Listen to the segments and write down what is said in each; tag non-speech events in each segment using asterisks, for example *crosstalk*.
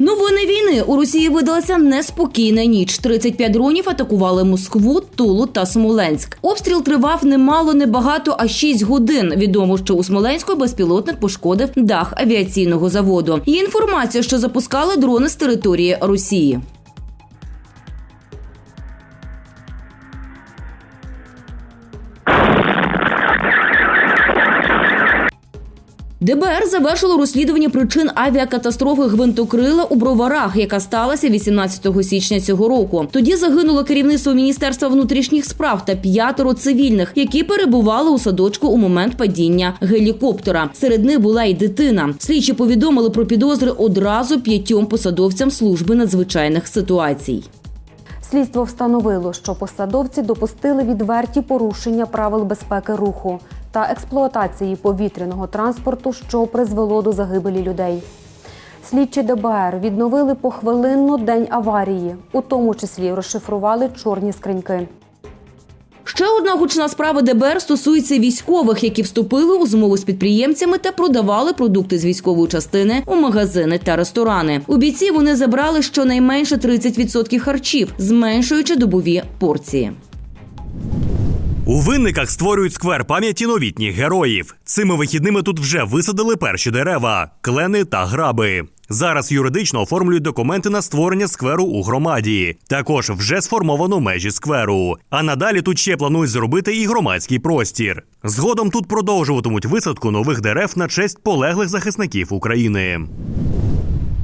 Новини війни у Росії видалася неспокійна ніч. 35 дронів атакували Москву, Тулу та Смоленськ. Обстріл тривав немало небагато, а 6 годин. Відомо, що у Смоленську безпілотник пошкодив дах авіаційного заводу. Є інформація, що запускали дрони з території Росії. ДБР завершило розслідування причин авіакатастрофи гвинтокрила у Броварах, яка сталася 18 січня цього року. Тоді загинуло керівництво Міністерства внутрішніх справ та п'ятеро цивільних, які перебували у садочку у момент падіння гелікоптера. Серед них була й дитина. Слідчі повідомили про підозри одразу п'ятьом посадовцям служби надзвичайних ситуацій. Слідство встановило, що посадовці допустили відверті порушення правил безпеки руху та експлуатації повітряного транспорту, що призвело до загибелі людей. Слідчі ДБР відновили похвилинно день аварії, у тому числі розшифрували чорні скриньки. Ще одна гучна справа ДБР стосується військових, які вступили у змову з підприємцями та продавали продукти з військової частини у магазини та ресторани. У бійців вони забрали щонайменше 30% харчів, зменшуючи добові порції. У винниках створюють сквер пам'яті новітніх героїв. Цими вихідними тут вже висадили перші дерева, клени та граби. Зараз юридично оформлюють документи на створення скверу у громаді. Також вже сформовано межі скверу. А надалі тут ще планують зробити і громадський простір. Згодом тут продовжуватимуть висадку нових дерев на честь полеглих захисників України.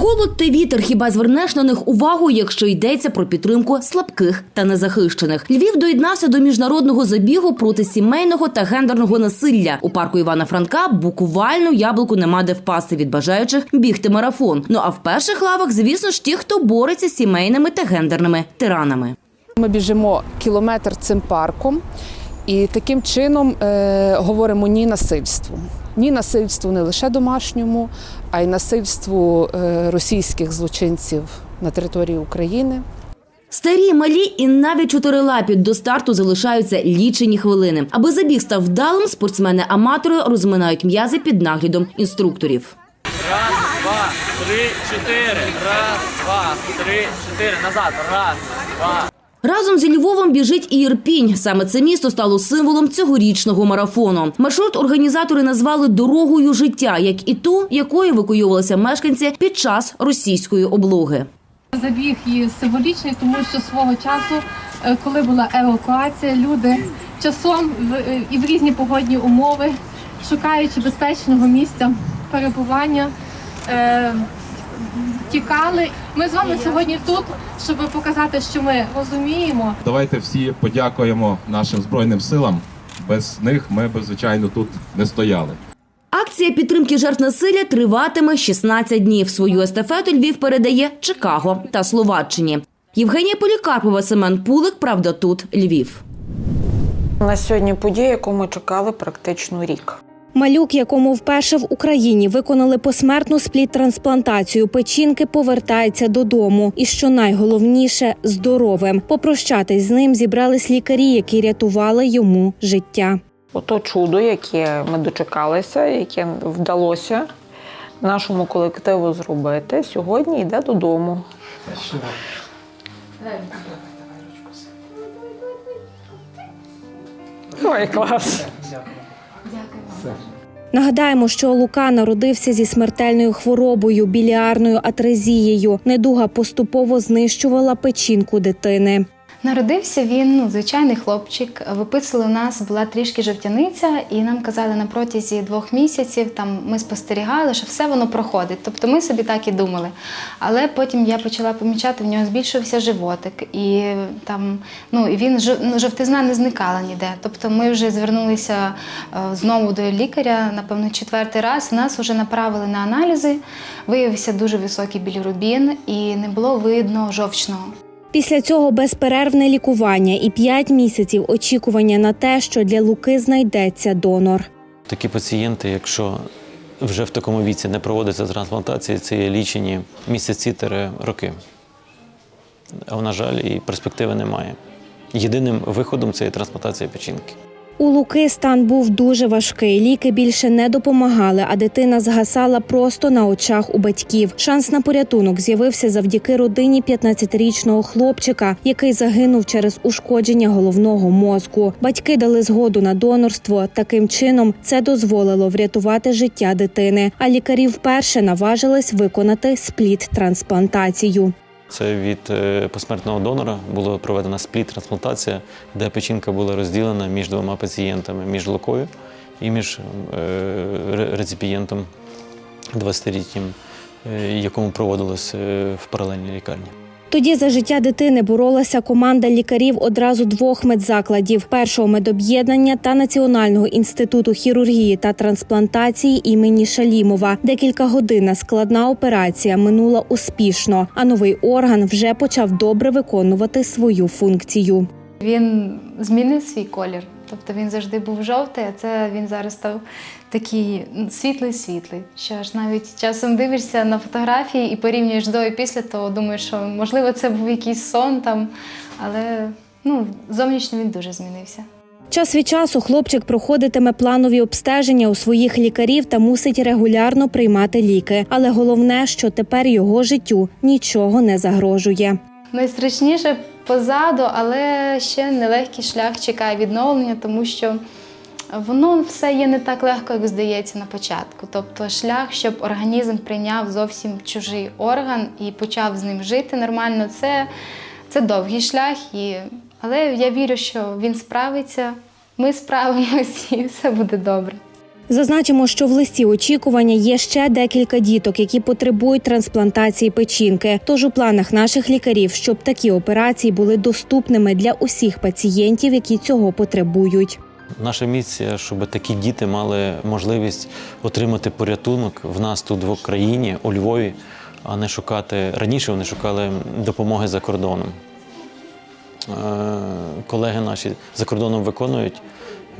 Холод та вітер хіба звернеш на них увагу, якщо йдеться про підтримку слабких та незахищених. Львів доєднався до міжнародного забігу проти сімейного та гендерного насилля. У парку Івана Франка буквально яблуку нема де впасти від бажаючих бігти марафон. Ну а в перших лавах, звісно ж, ті, хто бореться з сімейними та гендерними тиранами. Ми біжимо кілометр цим парком і таким чином е, говоримо ні насильству. Ні насильству не лише домашньому, а й насильству е, російських злочинців на території України. Старі, малі і навіть чотирилапі до старту залишаються лічені хвилини. Аби забіг став вдалим, спортсмени-аматори розминають м'язи під наглядом інструкторів. Раз, два, три, чотири. Раз, два, три, чотири. Назад. Раз, два. Разом зі Львовом біжить і Ірпінь. Саме це місто стало символом цьогорічного марафону. Маршрут організатори назвали дорогою життя, як і ту, якою евакуювалися мешканці під час російської облоги. Забіг є символічний, тому що свого часу, е, коли була евакуація, люди часом е, і в різні погодні умови, шукаючи безпечного місця перебування, е, тікали. Ми з вами сьогодні тут, щоб показати, що ми розуміємо, Давайте всі подякуємо нашим збройним силам. Без них ми б, звичайно, тут не стояли. Акція підтримки жертв насилля триватиме 16 днів. Свою естафету Львів передає Чикаго та Словаччині. Євгенія Полікарпова, Семен Пулик. Правда, тут Львів. На сьогодні подія, яку ми чекали практично рік. Малюк, якому вперше в Україні виконали посмертну спліт-трансплантацію печінки, повертається додому. І що найголовніше здоровим. Попрощатись з ним зібрались лікарі, які рятували йому життя. Ото чудо, яке ми дочекалися, яке вдалося нашому колективу зробити, сьогодні йде додому. Ой, клас! Нагадаємо, що Лука народився зі смертельною хворобою біліарною атрезією. Недуга поступово знищувала печінку дитини. Народився він, ну, звичайний хлопчик. Виписали у нас, була трішки жовтяниця, і нам казали на протязі двох місяців, там ми спостерігали, що все воно проходить. Тобто ми собі так і думали. Але потім я почала помічати, в нього збільшився животик, і там ну, і він ну, жовтизна не зникала ніде. Тобто ми вже звернулися е, знову до лікаря, напевно, четвертий раз. Нас вже направили на аналізи. Виявився дуже високий білірубін і не було видно жовчного. Після цього безперервне лікування і 5 місяців очікування на те, що для Луки знайдеться донор. Такі пацієнти, якщо вже в такому віці не проводиться трансплантація, це є лічені місяці-три роки. А на жаль, і перспективи немає. Єдиним виходом це є трансплантація печінки. У Луки стан був дуже важкий. Ліки більше не допомагали, а дитина згасала просто на очах у батьків. Шанс на порятунок з'явився завдяки родині 15-річного хлопчика, який загинув через ушкодження головного мозку. Батьки дали згоду на донорство. Таким чином це дозволило врятувати життя дитини. А лікарі вперше наважились виконати спліт-трансплантацію. Це від е, посмертного донора була проведена спліт-трансплантація, де печінка була розділена між двома пацієнтами, між Лукою і між е, реципієнтом 20-літнім, е, якому проводилось в паралельній лікарні. Тоді за життя дитини боролася команда лікарів одразу двох медзакладів: першого медоб'єднання та Національного інституту хірургії та трансплантації імені Шалімова. Декілька годин складна операція минула успішно, а новий орган вже почав добре виконувати свою функцію. Він змінив свій колір. Тобто він завжди був жовтий, а це він зараз став такий світлий-світлий. Що аж навіть часом дивишся на фотографії і порівнюєш до і після, то думаєш, що можливо це був якийсь сон там, але ну, зовнішньо він дуже змінився. Час від часу хлопчик проходитиме планові обстеження у своїх лікарів та мусить регулярно приймати ліки. Але головне, що тепер його життю нічого не загрожує. Найстрашніше позаду, але ще нелегкий шлях чекає відновлення, тому що воно все є не так легко, як здається на початку. Тобто шлях, щоб організм прийняв зовсім чужий орган і почав з ним жити нормально, це, це довгий шлях. І... Але я вірю, що він справиться, ми справимось *laughs* і все буде добре. Зазначимо, що в листі очікування є ще декілька діток, які потребують трансплантації печінки. Тож у планах наших лікарів, щоб такі операції були доступними для усіх пацієнтів, які цього потребують. Наша місія, щоб такі діти мали можливість отримати порятунок в нас тут в Україні, у Львові, а не шукати раніше. Вони шукали допомоги за кордоном. Е, Колеги наші за кордоном виконують.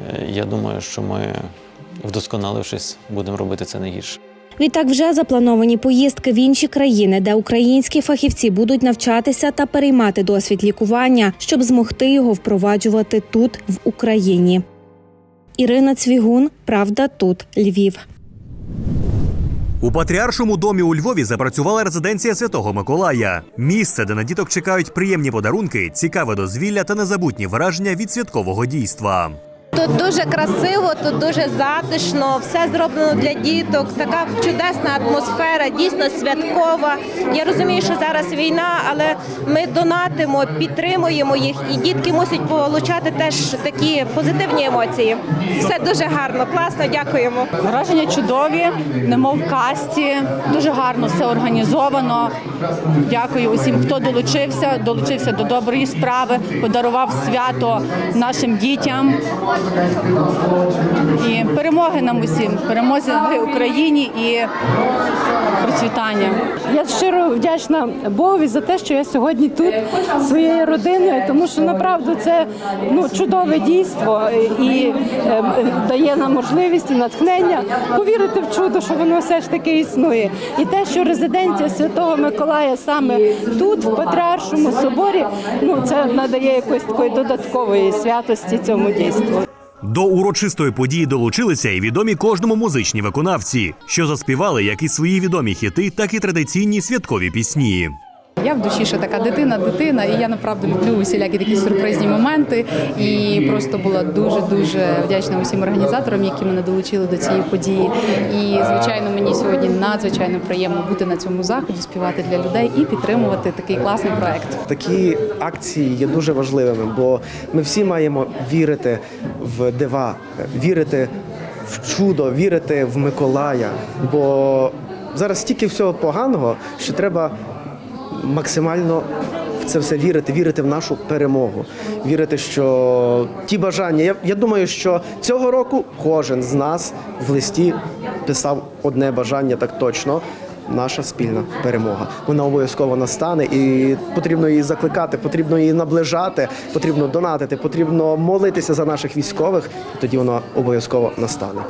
Е, Я думаю, що ми, вдосконалившись, будемо робити це не гірше. Відтак вже заплановані поїздки в інші країни, де українські фахівці будуть навчатися та переймати досвід лікування, щоб змогти його впроваджувати тут, в Україні. Ірина Цвігун, Правда, тут Львів. У патріаршому домі у Львові запрацювала резиденція Святого Миколая. Місце, де на діток чекають приємні подарунки, цікаве дозвілля та незабутні враження від святкового дійства. Тут дуже красиво, тут дуже затишно, все зроблено для діток. Така чудесна атмосфера, дійсно святкова. Я розумію, що зараз війна, але ми донатимо, підтримуємо їх, і дітки мусять получати теж такі позитивні емоції. Все дуже гарно, класно, дякуємо. Враження чудові, немов касті. Дуже гарно все організовано. Дякую усім, хто долучився, долучився до доброї справи, подарував свято нашим дітям. І перемоги нам усім, перемоги Україні і процвітання. Я щиро вдячна Богові за те, що я сьогодні тут своєю родиною, тому що направду це ну чудове дійство і е, дає нам можливість і натхнення повірити в чудо, що воно все ж таки існує. І те, що резиденція Святого Миколая саме тут, в Патріаршому соборі, ну це надає якоїсь такої додаткової святості цьому дійству. До урочистої події долучилися і відомі кожному музичні виконавці, що заспівали як і свої відомі хіти, так і традиційні святкові пісні. Я в душі ще така дитина, дитина, і я направду люблю усілякі такі сюрпризні моменти. І просто була дуже дуже вдячна усім організаторам, які мене долучили до цієї події. І звичайно, мені сьогодні надзвичайно приємно бути на цьому заході, співати для людей і підтримувати такий класний проект. Такі акції є дуже важливими, бо ми всі маємо вірити в дива, вірити в чудо, вірити в Миколая. Бо зараз стільки всього поганого, що треба максимально в це все вірити, вірити в нашу перемогу, вірити, що ті бажання. Я, я думаю, що цього року кожен з нас в листі писав одне бажання так точно. Наша спільна перемога. Вона обов'язково настане, і потрібно її закликати, потрібно її наближати, потрібно донатити, потрібно молитися за наших військових. І тоді вона обов'язково настане.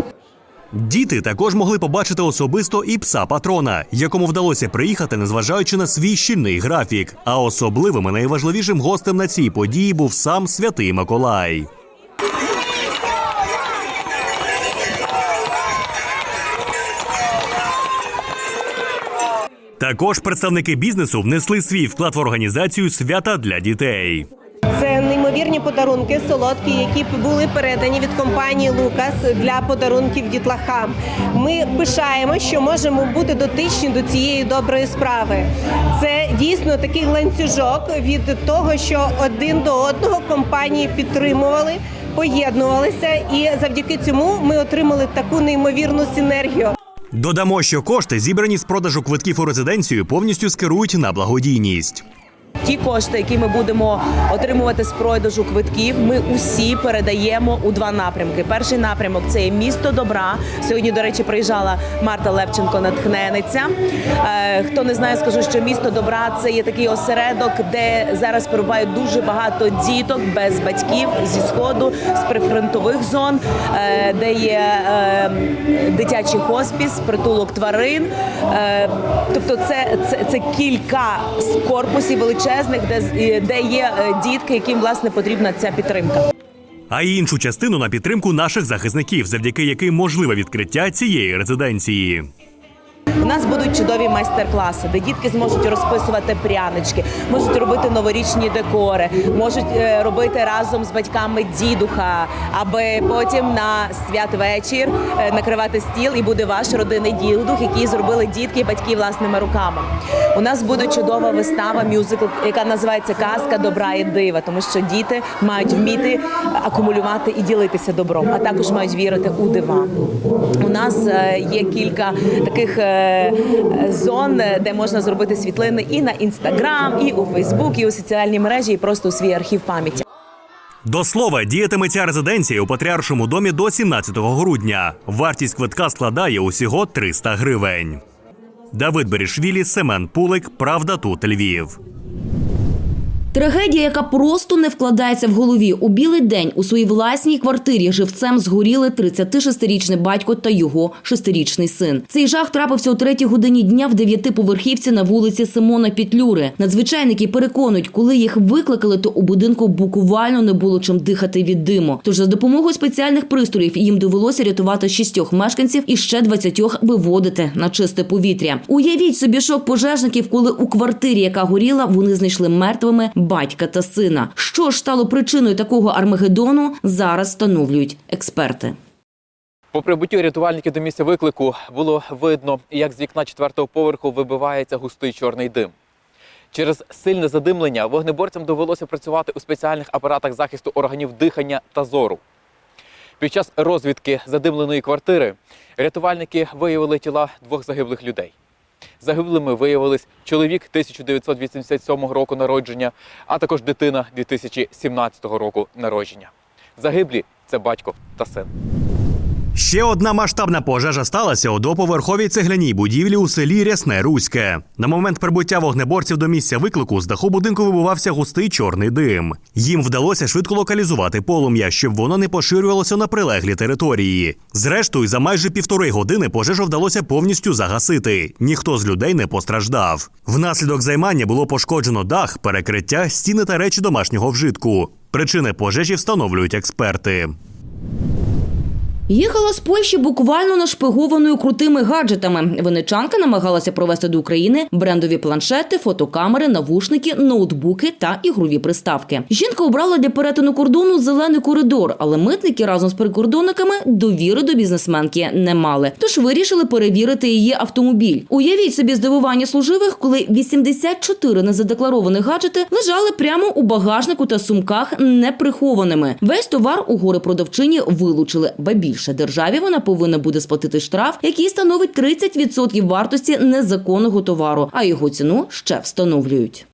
Діти також могли побачити особисто і пса патрона, якому вдалося приїхати, незважаючи на свій щільний графік. А особливим і найважливішим гостем на цій події був сам святий Миколай. Також представники бізнесу внесли свій вклад в організацію свята для дітей. Неймовірні подарунки, солодкі, які були передані від компанії Лукас для подарунків дітлахам. Ми пишаємо, що можемо бути дотичні до цієї доброї справи. Це дійсно такий ланцюжок від того, що один до одного компанії підтримували, поєднувалися, і завдяки цьому ми отримали таку неймовірну синергію. Додамо, що кошти, зібрані з продажу квитків у резиденцію, повністю скерують на благодійність. Ті кошти, які ми будемо отримувати з продажу квитків, ми усі передаємо у два напрямки. Перший напрямок це є місто добра. Сьогодні, до речі, приїжджала Марта Левченко, натхненниця. Е, хто не знає, скажу, що місто добра це є такий осередок, де зараз перебувають дуже багато діток без батьків зі сходу, з прифронтових зон, е, де є е, дитячий хоспіс, притулок тварин. Тобто, це, це, це кілька корпусів величезних, де, з- де є е, дітки, яким власне потрібна ця підтримка. А іншу частину на підтримку наших захисників, завдяки яким можливе відкриття цієї резиденції. У нас будуть чудові майстер-класи, де дітки зможуть розписувати прянички, можуть робити новорічні декори, можуть е, робити разом з батьками дідуха, аби потім на святвечір е, накривати стіл і буде ваш родинний дідух, який зробили дітки і батьки власними руками. У нас буде чудова вистава, мюзикл, яка називається Казка добра і дива, тому що діти мають вміти акумулювати і ділитися добром, а також мають вірити у дива. У нас е, є кілька таких зон, е, де можна зробити світлини і на інстаграм, і у Фейсбук, і у соціальні мережі, і просто у свій архів пам'яті. До слова, діятиме ця резиденція у Патріаршому домі до 17 грудня. Вартість квитка складає усього 300 гривень. Давид Берішвілі, Семен Пулик. Правда тут Львів. Трагедія, яка просто не вкладається в голові. У білий день у своїй власній квартирі живцем згоріли 36-річний батько та його шестирічний син. Цей жах трапився у третій годині дня в дев'ятиповерхівці на вулиці Симона Петлюри. Надзвичайники переконують, коли їх викликали, то у будинку буквально не було чим дихати від диму. Тож за допомогою спеціальних пристроїв їм довелося рятувати шістьох мешканців і ще 20 виводити на чисте повітря. Уявіть собі шок пожежників, коли у квартирі, яка горіла, вони знайшли мертвими батька та сина. Що ж стало причиною такого армагеддону, зараз встановлюють експерти. По прибуттю рятувальників до місця виклику було видно, як з вікна четвертого поверху вибивається густий чорний дим. Через сильне задимлення вогнеборцям довелося працювати у спеціальних апаратах захисту органів дихання та зору. Під час розвідки задимленої квартири рятувальники виявили тіла двох загиблих людей. Загиблими виявились чоловік 1987 року народження, а також дитина 2017 року народження. Загиблі це батько та син. Ще одна масштабна пожежа сталася у доповерховій цегляній будівлі у селі Рясне Руське. На момент прибуття вогнеборців до місця виклику з даху будинку вибивався густий чорний дим. Їм вдалося швидко локалізувати полум'я, щоб воно не поширювалося на прилеглі території. Зрештою, за майже півтори години пожежу вдалося повністю загасити. Ніхто з людей не постраждав. Внаслідок займання було пошкоджено дах, перекриття, стіни та речі домашнього вжитку. Причини пожежі встановлюють експерти. Їхала з Польщі буквально нашпигованою крутими гаджетами. Венечанка намагалася провести до України брендові планшети, фотокамери, навушники, ноутбуки та ігрові приставки. Жінка обрала для перетину кордону зелений коридор, але митники разом з прикордонниками довіри до бізнесменки не мали. Тож вирішили перевірити її автомобіль. Уявіть собі здивування служивих, коли 84 незадекларованих гаджети лежали прямо у багажнику та сумках неприхованими. Весь товар у гори продавчині вилучили, ба більше державі вона повинна буде сплатити штраф, який становить 30% вартості незаконного товару, а його ціну ще встановлюють.